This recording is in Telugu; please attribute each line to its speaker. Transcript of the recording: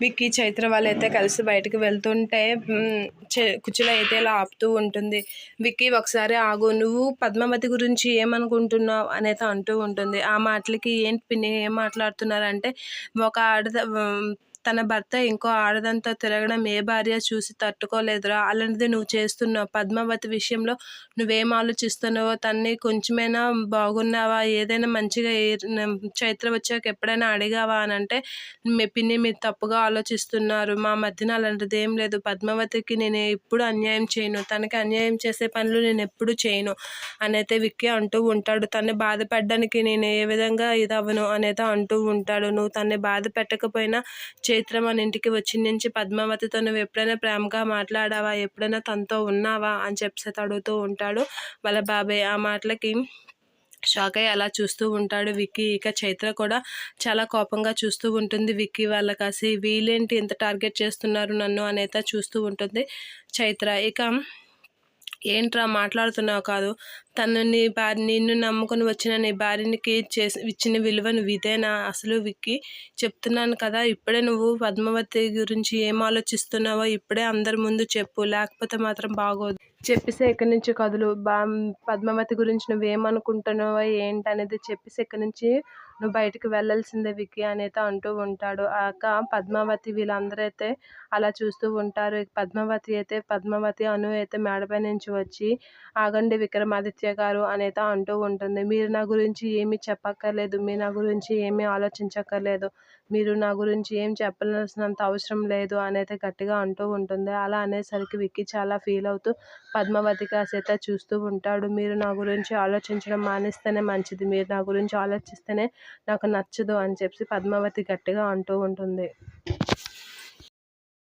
Speaker 1: విక్కీ చైత్ర వాళ్ళైతే కలిసి బయటకు వెళ్తుంటే మ్, కుర్చీలో అయితే ఇలా ఆపుతూ ఉంటుంది. విక్కీ ఒకసారి ఆగు నువ్వు పద్మావతి గురించి ఏమనుకుంటున్నావు? అనేది అంటూ ఉంటుంది. ఆ మాటలకి ఏంటి పిన్ని ఏం మాట్లాడుతున్నారంటే ఒక ఆడద తన భర్త ఇంకో ఆడదంతో తిరగడం ఏ భార్య చూసి తట్టుకోలేదురా? అలాంటిది నువ్వు చేస్తున్నావు. పద్మావతి విషయంలో నువ్వేం ఆలోచిస్తున్నావో? తన్ని కొంచెమైనా బాగున్నావా? ఏదైనా మంచిగా చైత్ర వచ్చాక ఎప్పుడైనా అడిగావా అని అంటే మీ పిన్ని మీరు తప్పుగా ఆలోచిస్తున్నారు. మా మధ్యన అలాంటిది ఏం లేదు. పద్మావతికి నేను ఎప్పుడు అన్యాయం చేయను. తనకి అన్యాయం చేసే పనులు నేను ఎప్పుడు చేయను అనైతే విక్కీ అంటూ ఉంటాడు. తన్ని బాధపడడానికి నేను ఏ విధంగా ఇది అవ్వను అనేది అంటూ ఉంటాడు. నువ్వు తన్ని బాధ పెట్టకపోయినా చైత్ర మన ఇంటికి వచ్చిందించి నుంచి పద్మావతితో నువ్వు ఎప్పుడైనా ప్రేమగా మాట్లాడావా? ఎప్పుడైనా తనతో ఉన్నావా? అని చెప్పి అడుగుతూ ఉంటాడు. వాళ్ళ బాబాయ్ ఆ మాటలకి షాక్ అయ్యి అలా చూస్తూ ఉంటాడు విక్కీ. ఇక చైత్ర కూడా చాలా కోపంగా చూస్తూ ఉంటుంది విక్కీ వాళ్ళ కాసి. వీళ్ళేంటి ఇంత టార్గెట్ చేస్తున్నారు నన్ను? అనేది చూస్తూ ఉంటుంది చైత్ర. ఇక ఏంట్రా మాట్లాడుతున్నావు కాదు? తను నీ భార్య నిన్ను నమ్ముకుని వచ్చిన నీ భార్యనికి చేసి ఇచ్చిన విలువ నువ్వు ఇదేనా అసలు విక్కి చెప్తున్నాను కదా ఇప్పుడే నువ్వు పద్మావతి గురించి ఏం ఆలోచిస్తున్నావో ఇప్పుడే అందరి ముందు చెప్పు లేకపోతే మాత్రం బాగోదు. చెప్పేసి ఎక్కడి నుంచి కదులు? బా పద్మావతి గురించి నువ్వేమనుకుంటున్నావో ఏంటనేది చెప్పేసి ఎక్కడి నుంచి నువ్వు బయటకు వెళ్ళాల్సిందే విక్కీ అనైతే అంటూ ఉంటాడు. అక్క పద్మావతి వీళ్ళందరూ అయితే అలా చూస్తూ ఉంటారు. పద్మావతి అయితే పద్మావతి అను అయితే మేడపై నుంచి వచ్చి ఆగండి విక్రమాదిత్య గారు అనైతే అంటూ ఉంటుంది. మీరు నా గురించి ఏమీ చెప్పక్కర్లేదు. మీరు నా గురించి ఏమీ ఆలోచించక్కర్లేదు. మీరు నా గురించి ఏం చెప్పాల్సినంత అవసరం లేదు అనేది గట్టిగా అంటూ ఉంటుంది. అలా అనేసరికి విక్కీ చాలా ఫీల్ అవుతూ పద్మావతి కాసేత చూస్తూ ఉంటాడు. మీరు నా గురించి ఆలోచించడం మానేస్తేనే మంచిది. మీరు నా గురించి ఆలోచిస్తేనే నాకు నచ్చదు అని చెప్పి పద్మావతి గట్టిగా అంటూ ఉంటుంది.